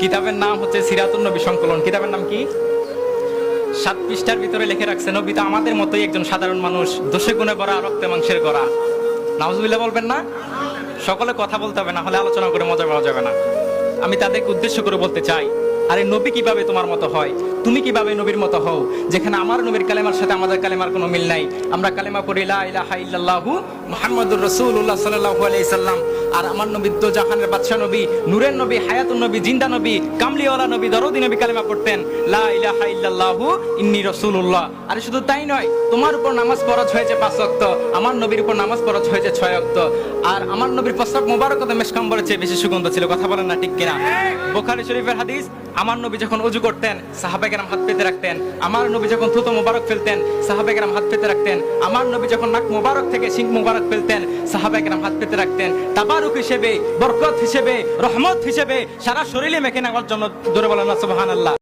কিতাবের নাম হচ্ছে সিরাতুন নবী সংকলন। কিতাবের নাম কি? সাত পৃষ্ঠার ভিতরে লিখে রাখছে, নবী তো আমাদের মতোই একজন সাধারণ মানুষ, দোষে গুণে ভরা, রক্তে মাংসের গড়া। নাউজুবিল্লাহ বলবেন না? সকলে কথা বলতে হবে, না হলে আলোচনা করে মজা পাওয়া যাবে না। আমি তাদেরকে উদ্দেশ্য করে বলতে চাই, আরে নবী কীভাবে তোমার মতো হয়? তুমি কীভাবে নবীর মতো হও? যেখানে আমার নবীর কালেমার সাথে আমাদের কালেমার কোনো মিল নাই। আমরা কালেমা পড়ি, লা ইলাহা ইল্লাল্লাহু মুহাম্মাদুর রাসূলুল্লাহ সাল্লাল্লাহু আলাইহি সাল্লাম, আর আমার নবী তো জাহানের বাদশা নবী, নূরের নবী, হায়াতুন নবী, জিন্দা নবী, কামলিওয়ালা নবী, দরদি নবী কালেমা পড়তেন, লা ইলাহা ইল্লাল্লাহু ইন্নী রাসূলুল্লাহ। আর শুধু তাই নয়, তোমার উপর নামাজ ফরজ হয়েছে পাঁচ ওয়াক্ত, আমার নবীর উপর নামাজ ফরজ হয়েছে ছয় ওয়াক্ত, আর আমার নবীর প্রস্তাব মোবারকতে মেশকাম্বরের চেয়ে বেশি সুগন্ধ ছিল, কথা বলেন না ঠিক কিনা? বোখারি শরীফের হাদিস, আমার নবী যখন উজু করতেন সাহাবেকেরাম হাত পেতে রাখতেন, আমার নবী যখন থুতো মোবারক ফেলতেন সাহাবেকেরাম হাত পেতে রাখতেন, আমার নবী যখন নাক মোবারক থেকে সিং মোবারক ফেলতেন সাহাবেকেরাম হাত পেতে রাখতেন। তাবারুক হিসেবে, বরকত হিসেবে, রহমত হিসেবে সারা শরীরে মেখে নেওয়ার জন্য দূরে বলেন সুবহানাল্লাহ।